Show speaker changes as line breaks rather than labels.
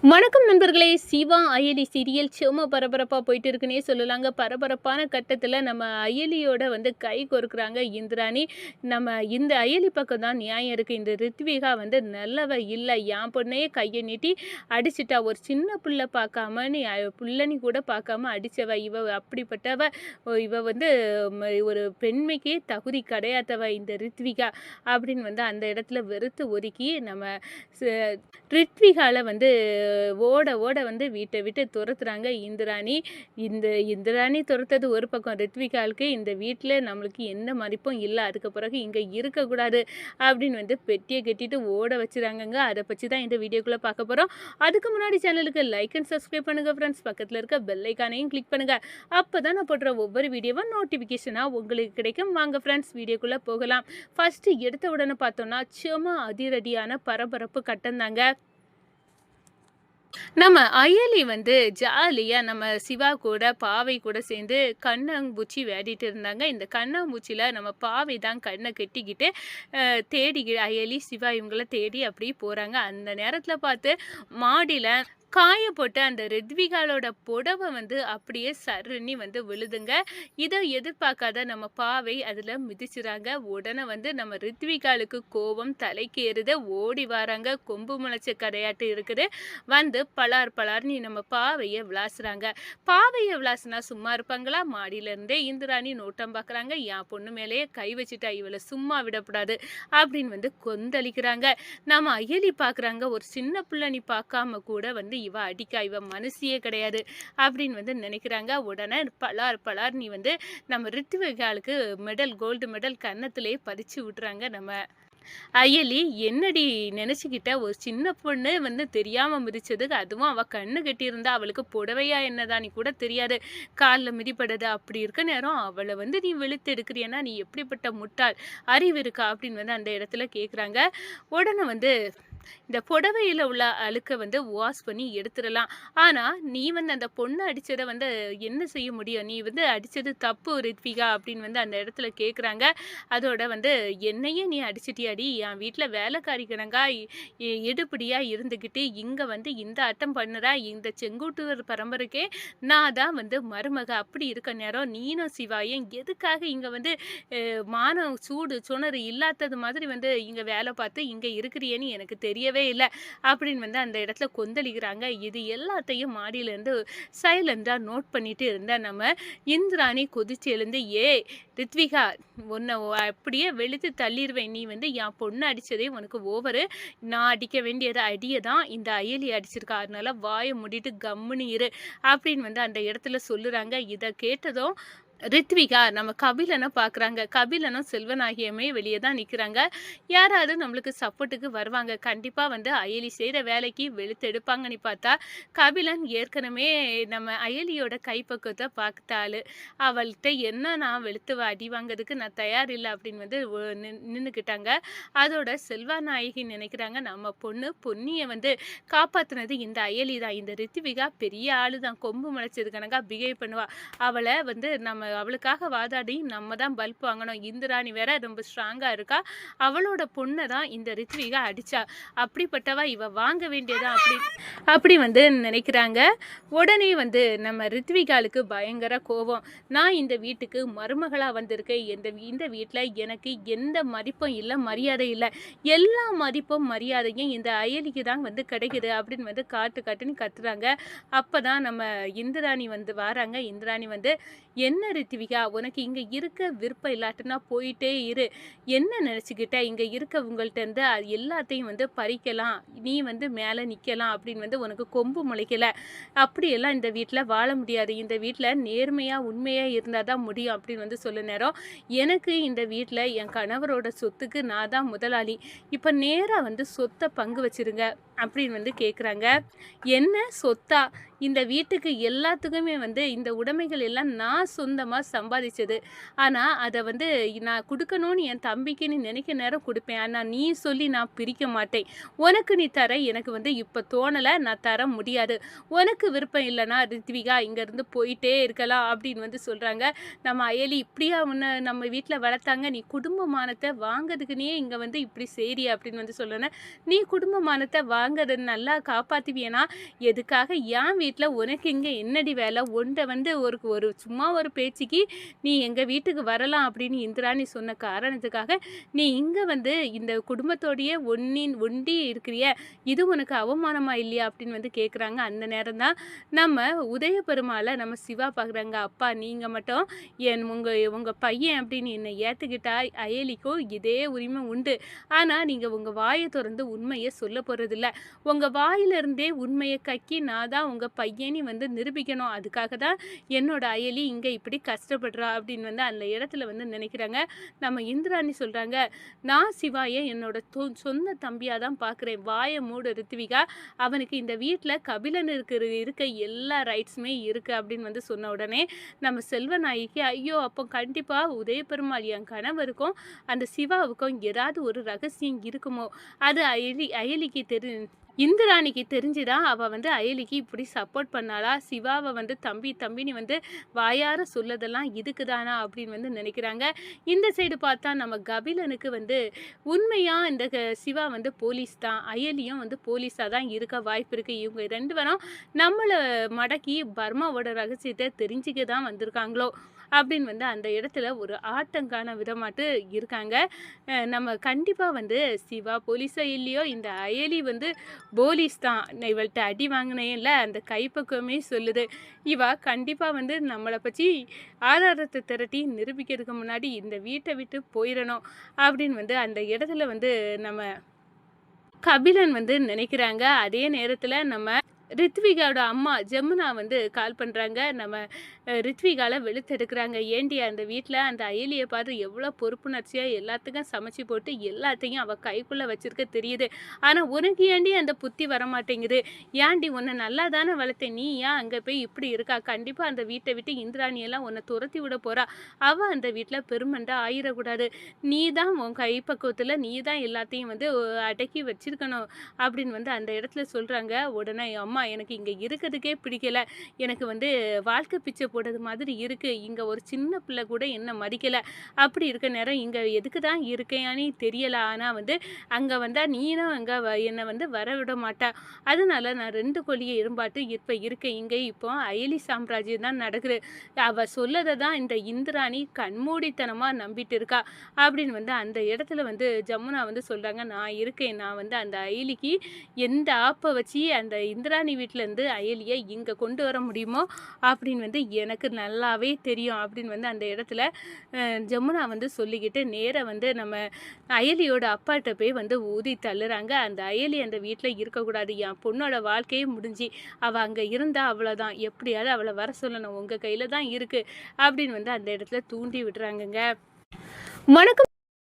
வணக்கம் நண்பர்களே. சிவா அயலி சீரியல் சும்மா பரபரப்பாக போயிட்டு இருக்குன்னே சொல்லலாங்க. பரபரப்பான கட்டத்தில் நம்ம அயலியோட வந்து கை கொறுக்குறாங்க இந்திராணி. நம்ம இந்த அயலி பக்கம் தான் நியாயம் இருக்குது இந்த ரித்விகா வந்து நல்லவ இல்லை. என் பொண்ணையே கையை நீட்டி அடிச்சிட்டா. ஒரு சின்ன பிள்ளை பார்க்காம நீ பிள்ளைனி கூட பார்க்காம அடித்தவ இவ அப்படிப்பட்டவ ஓ, இவ வந்து ம, ஒரு பெண்மைக்கே தகுதி கிடையாதவ இந்த ரித்விகா அப்படின்னு வந்து அந்த இடத்துல வெறுத்து ஒதுக்கி நம்ம ச- வந்து ஓட ஓட வந்து வீட்டை விட்டு துரத்துறாங்க இந்திராணி. இந்த இந்திராணி துரத்தது ஒரு பக்கம் ரித்விகாலுக்கு இந்த வீட்டில் நம்மளுக்கு எந்த மதிப்பும் இல்லை அதுக்கு பிறகு இங்கே இருக்கக்கூடாது அப்படின்னு வந்து பெட்டியை கட்டிட்டு ஓட வச்சுறாங்கங்க. அதை பற்றி தான் இந்த வீடியோக்குள்ளே பார்க்க போகிறோம் அதுக்கு முன்னாடி சேனலுக்கு லைக் அண்ட் சப்ஸ்கிரைப் பண்ணுங்கள் ஃப்ரெண்ட்ஸ் பக்கத்தில் இருக்க பெல்லைக்கானையும் கிளிக் பண்ணுங்கள் அப்போ தான் நான் போடுற ஒவ்வொரு வீடியோவும் நோட்டிஃபிகேஷனாக உங்களுக்கு கிடைக்கும். வாங்க ஃப்ரெண்ட்ஸ் வீடியோக்குள்ளே போகலாம். ஃபஸ்ட்டு எடுத்த உடனே பார்த்தோன்னா சும்மா அதிரடியான பரபரப்பு கட்டம் தாங்க நம்ம அயலி வந்து ஜாலியாக நம்ம சிவா கூட பாவை கூட சேர்ந்து கண்ணாம்பூச்சி விளையாடிட்டு இருந்தாங்க. இந்த கண்ணாம்பூச்சியில் நம்ம பாவை தான் கண்ணை கட்டிக்கிட்டு தேடி அயலி சிவா இவங்கள தேடி அப்படியே போகிறாங்க அந்த நேரத்தில் பார்த்து மாடியில் காய போட்டு அந்த ரித்விகாலோட புடவை வந்து அப்படியே சருணி வந்து விழுதுங்க. இதை எதிர்பார்க்காத நம்ம பாவை அதில் மிதிச்சுறாங்க. உடனே வந்து நம்ம ரித்விகாலுக்கு கோபம் தலைக்கு ஏறுது ஓடி வராங்க. கொம்பு முளைச்ச கரையாட்டு இருக்குது. வந்து பலார் பலார்னு நம்ம பாவையை விளாசுறாங்க. பாவையை விளாசுனா சும்மா இருப்பாங்களா? மாடியிலேருந்தே இந்திராணி நோட்டம் பார்க்குறாங்க என் பொண்ணு மேலேயே கை வச்சுட்டா இவளை சும்மா விடக்கூடாது அப்படின்னு வந்து கொந்தளிக்கிறாங்க. நம்ம அயலி பார்க்குறாங்க ஒரு சின்ன பிள்ளை நீ பார்க்காம கூட வந்து இவ அடிக்கா இவ மனசியே கிடையாது அப்படின்னு வந்து நினைக்கிறாங்க. உடனே பலார் பலார் நீ வந்து நம்ம ரித்துவிகாலுக்கு மெடல் கோல்டு மெடல் கன்னத்திலே பறிச்சு விட்டுறாங்க நம்ம. அயலி என்னடி நினச்சிக்கிட்ட? ஒரு சின்ன பொண்ணு வந்து தெரியாமல் மிதிச்சதுக்கு அதுவும் அவள் கண்ணு கட்டியிருந்தா அவளுக்கு புடவையா என்னதான்? நீ கூட தெரியாது. காலில் மிதிப்படுது அப்படி இருக்க நேரம் அவளை வந்து நீ வெளுத்து எடுக்கிறியன்னா நீ எப்படிப்பட்ட முட்டாள் அறிவு இருக்கா? அப்படின்னு வந்து அந்த இடத்துல கேட்குறாங்க உடனே வந்து இந்த புடவையில் உள்ள அழுக்கை வந்து வாஷ் பண்ணி எடுத்துடலாம். ஆனால் நீ வந்து அந்த பொண்ணு அடித்ததை வந்து என்ன செய்ய முடியும்? நீ வந்து அடித்தது தப்பு ரித்விகா அப்படின்னு வந்து அந்த இடத்துல கேட்குறாங்க அதோட வந்து என்னையே நீ அடிச்சிட்டியாடி? என் வீட்டில் வேலைக்காரி கணங்கா எடுப்படியாக இருந்துக்கிட்டு இங்கே வந்து இந்த அட்டம் பண்ணுறா? இந்த செங்குட்டுவர் பரம்பரைக்கே நான் தான் வந்து மருமக. அப்படி இருக்க நேரம் நீனும் சிவாயும் எதுக்காக இங்கே வந்து மானம் சூடு சுணறு இல்லாதது மாதிரி வந்து இங்கே வேலை பார்த்து இங்கே இருக்கிறியேன்னு எனக்கு தெரியும். தெரியவே இல்லை. அப்படின்னு வந்து அந்த இடத்துல கொந்தளிக்கிறாங்க. இது எல்லாத்தையும் மாடியிலேருந்து சைலண்டாக நோட் பண்ணிட்டு இருந்தால் நம்ம இந்திராணி கொதிச்சு எழுந்து ஏ ரித்விகா உன்னை அப்படியே வெளுத்து தள்ளிடுவேன் நீ வந்து என் பொண்ணு அடித்ததே உனக்கு ஓவரு. நான் அடிக்க வேண்டியது அடியை தான். இந்த அயலி அடிச்சிருக்கா. அதனால வாயை மூடிட்டு கம்முன்னு இரு. அப்படின்னு வந்து அந்த இடத்துல சொல்லுறாங்க. இதை கேட்டதும் ரித்விகா நம்ம கபிலனை பார்க்குறாங்க கபிலனும் செல்வநாயகியுமே வெளியே தான் நிற்கிறாங்க யாராவது நம்மளுக்கு சப்போர்ட்டுக்கு வருவாங்க. கண்டிப்பாக வந்து அயலி செய்கிற வேலைக்கு வெளுத்தெடுப்பாங்கன்னு பார்த்தா கபிலன் ஏற்கனவே நம்ம அயலியோட கைப்பக்குவத்தை பார்த்தாள். அவள்கிட்ட என்ன நான் வெளுத்து அடி வாங்கிறதுக்கு நான் தயார் இல்லை அப்படின்னு வந்து நின்றுக்கிட்டாங்க அதோட செல்வநாயகி நினைக்கிறாங்க நம்ம பொண்ணு பொன்னியை வந்து காப்பாற்றுனது இந்த அயலி தான். இந்த ரித்விகா பெரிய ஆளு தான் கொம்பு முளைச்சது கணக்காக பிஹேவ் பண்ணுவாள் அவளை வந்து நம்ம அவளுக்காக வாதாடி நம்ம தான் பல்ப் வாங்கணும். இந்திராணி வேற ரொம்ப ஸ்ட்ராங்காக இருக்கா? அவளோட பொண்ணை தான் இந்த ரித்விகா அடித்தா அப்படிப்பட்டவா இவ வாங்க வேண்டியதா? அப்படி அப்படி வந்து நினைக்கிறாங்க. உடனே வந்து நம்ம ரித்விகாலுக்கு பயங்கர கோபம். நான் இந்த வீட்டுக்கு மருமகளாக வந்திருக்கேன். இந்த இந்த வீட்டில் எனக்கு எந்த மதிப்பும் இல்லை மரியாதை இல்லை. எல்லா மதிப்பும் மரியாதையும் இந்த அயலிக்கு தான் வந்து கிடைக்குது அப்படின்னு வந்து காட்டு காட்டுன்னு கத்துறாங்க. அப்போ தான் நம்ம இந்திராணி வந்து வராங்க. இந்திராணி வந்து என்ன ரித்விகா உனக்கு இங்கே இருக்க விருப்பம் இல்லாட்டினா போயிட்டே இரு. என்ன நினச்சிக்கிட்ட? இங்கே இருக்க உங்கள்ட்ட இருந்து அது எல்லாத்தையும் வந்து பறிக்கலாம். நீ வந்து மேலே நிற்கலாம் அப்படின்னு வந்து உனக்கு கொம்பு முளைக்கலை. அப்படியெல்லாம் இந்த வீட்டில் வாழ முடியாது. இந்த வீட்டில் நேர்மையாக உண்மையாக இருந்தால் தான் முடியும் அப்படின்னு வந்து சொல்ல நேரம். எனக்கு இந்த வீட்டில் என் கணவரோட சொத்துக்கு நான் தான் முதலாளி. இப்போ நேராக வந்து சொத்தை பங்கு வச்சிருங்க. அப்படின்னு வந்து கேட்குறாங்க என்ன சொத்தா? இந்த வீட்டுக்கு எல்லாத்துக்குமே வந்து இந்த உடைமைகள் எல்லாம் நான் சொந்தமாக சம்பாதிச்சது. ஆனால் அதை வந்து நான் கொடுக்கணும்னு என் தம்பிக்கு நீ நினைக்க நேரம் கொடுப்பேன். ஆனால் நீ சொல்லி நான் பிரிக்க மாட்டேன். உனக்கு நீ தர எனக்கு வந்து இப்போ தோணலை நான் தர முடியாது. உனக்கு விருப்பம் இல்லைனா ரித்விகா இங்கேருந்து போயிட்டே இருக்கலாம் அப்படின்னு வந்து சொல்கிறாங்க நம்ம அயலி இப்படியா ஒன்று நம்ம வீட்டில் வளர்த்தாங்க. நீ குடும்பமானத்தை வாங்கிறதுக்குனே இங்கே வந்து இப்படி சரி அப்படின்னு வந்து சொல்லணும். நீ குடும்பமானத்தை வா வாங்க அதை நல்லா காப்பாற்றுவியனா எதுக்காக என் வீட்டில் உனக்கு இங்கே என்னடி வேலை? ஒன்றை வந்து ஒரு ஒரு சும்மா ஒரு பேச்சுக்கு நீ எங்கள் வீட்டுக்கு வரலாம் அப்படின்னு இந்திராணி சொன்ன காரணத்துக்காக, நீ இங்கே வந்து இந்த குடும்பத்தோடையே ஒன்னின் ஒண்டி இருக்கிறியே, இது உனக்கு அவமானமா இல்லையா? அப்படின்னு வந்து கேட்குறாங்க. அந்த நேரம் தான் நம்ம உதய பெருமாளை நம்ம சிவா பார்க்குறாங்க. அப்பா நீங்கள் மட்டும் என் உங்கள் உங்கள் பையன் அப்படின்னு என்னை ஏற்றுக்கிட்டா அயலிக்கும் இதே உரிமை உண்டு. ஆனால் நீங்கள் உங்கள் வாயை திறந்து உண்மையை சொல்ல போகிறதில்ல உங்கள் வாயிலிருந்தே உண்மையை கக்கி நான் தான் உங்கள் பையனை வந்து நிரூபிக்கணும். அதுக்காக தான் என்னோட அயலி இங்கே இப்படி கஷ்டப்படுறா அப்படின்னு வந்து அந்த இடத்துல வந்து நினைக்கிறாங்க. நம்ம இந்திராணி சொல்கிறாங்க நான் சிவாய என்னோட தொ சொந்த தம்பியாக தான் பார்க்குறேன். வாயை மூடு ரித்விகா. அவனுக்கு இந்த வீட்டில் கபிலன் இருக்கிற இருக்க எல்லா ரைட்ஸுமே இருக்குது அப்படின்னு வந்து சொன்ன உடனே, நம்ம செல்வநாயகி ஐயோ! அப்போ கண்டிப்பாக உதயபெருமாள் என் கணவருக்கும், அந்த சிவாவுக்கும் ஏதாவது ஒரு ரகசியம் இருக்குமோ? அது அயலி அயலிக்கு தெரி இந்திராணிக்கு தெரிஞ்சு தான் வந்து அயலிக்கு இப்படி சப்போர்ட் பண்ணாளா? சிவாவை வந்து தம்பி தம்பின்னு வந்து வாயார சொல்லதெல்லாம் இதுக்கு தானா? அப்படின்னு வந்து நினைக்கிறாங்க. இந்த சைடு பார்த்தா நம்ம கபிலனுக்கு வந்து உண்மையாக இந்த க சிவா வந்து போலீஸ் தான். அயலியும் வந்து போலீஸாக தான் இருக்க வாய்ப்பு இருக்குது இவங்க ரெண்டு பேரும் நம்மளை மடக்கி பர்மாவோட ரகசியத்தை தெரிஞ்சுக்க தான் வந்திருக்காங்களோ? அப்படின்னு வந்து அந்த இடத்துல ஒரு ஆட்டங்கான விதமாட்டு இருக்காங்க. நம்ம கண்டிப்பாக வந்து சிவா போலீஸோ இல்லையோ, இந்த அயலி வந்து போலீஸ் தான். இவள்கிட்ட அடி வாங்கினேன்ல அந்த கைப்பக்குவமே சொல்லுது. இவா கண்டிப்பாக வந்து நம்மளை பற்றி ஆதாரத்தை திரட்டி நிரூபிக்கிறதுக்கு முன்னாடி இந்த வீட்டை விட்டு போயிடணும் அப்படின்னு வந்து அந்த இடத்துல வந்து நம்ம கபிலன் வந்து நினைக்கிறாங்க. அதே நேரத்தில் நம்ம ரித்விகாவோட அம்மா ஜமுனா வந்து கால் பண்ணுறாங்க நம்ம ரித்விகால வெளுத்தெடுக்கிறாங்க ஏண்டி அந்த வீட்டில் அந்த அயலியை பார்த்து எவ்வளோ பொறுப்புணர்ச்சியாக எல்லாத்துக்கும் சமைச்சு போட்டு எல்லாத்தையும் அவள் கைக்குள்ளே வச்சிருக்க தெரியுது. ஆனால் உனக்கு ஏண்டி அந்த புத்தி வரமாட்டேங்குது? ஏண்டி உன்னை நல்லா தானே வளர்த்தேன். நீ ஏன் அங்கே போய் இப்படி இருக்கா? கண்டிப்பாக அந்த வீட்டை விட்டு இந்திராணியெல்லாம் உன்னை துரத்தி விட போகிறா அவள் அந்த வீட்டில் பெருமண்டா ஆயிடக்கூடாது நீ தான் உன் கைப்பக்குவத்தில் நீ தான் எல்லாத்தையும் வந்து அடக்கி வச்சிருக்கணும். அப்படின்னு வந்து அந்த இடத்துல சொல்கிறாங்க உடனே அம்மா எனக்கு இங்கே இருக்கிறதுக்கே பிடிக்கல. எனக்கு வந்து வாழ்க்கை பிச்சை போட்டது மாதிரி இருக்குது இங்கே ஒரு சின்ன பிள்ளை கூட என்ன மதிக்கலை அப்படி இருக்க நேரம் இங்கே எதுக்கு தான் இருக்கேன்னு தெரியலை ஆனால் வந்து அங்கே வந்தால் நீனும் அங்கே வ என்ன வந்து வரவிட மாட்டா. அதனால நான் 2 கொழிய எறும்பாட்டு இப்போ இருக்கேன். இங்கே இப்போ அயலி சாம்ராஜ்யம் தான் நடக்குது. அவள் சொல்லதை தான் இந்த இந்திராணி கண்மூடித்தனமாக நம்பிட்டு இருக்கா. அப்படின்னு வந்து அந்த இடத்துல வந்து ஜமுனா வந்து சொல்கிறாங்க நான் இருக்கேன். நான் வந்து அந்த அயலிக்கு எந்த ஆப்பை வச்சு அந்த இந்திராணி வீட்டிலேருந்து அயலியை இங்கே கொண்டு வர முடியுமோ? அப்படின்னு வந்து எனக்கு நல்லாவே தெரியும். அப்படின்னு வந்து அந்த இடத்துல ஜமுனா வந்து சொல்லிக்கிட்டு நேராக வந்து நம்ம அயலியோட அப்பாட்ட போய் வந்து ஊதி தள்ளுறாங்க. அந்த அயலி அந்த வீட்டில் இருக்கக்கூடாது. என் பொண்ணோட வாழ்க்கையே முடிஞ்சு. அவள் அங்கே இருந்தால் அவ்வளோதான். எப்படியாவது அவளை வர சொல்லணும். உங்கள் கையில் தான் இருக்குது அப்படின்னு வந்து அந்த இடத்துல தூண்டி விடுறாங்கங்க. வணக்கம்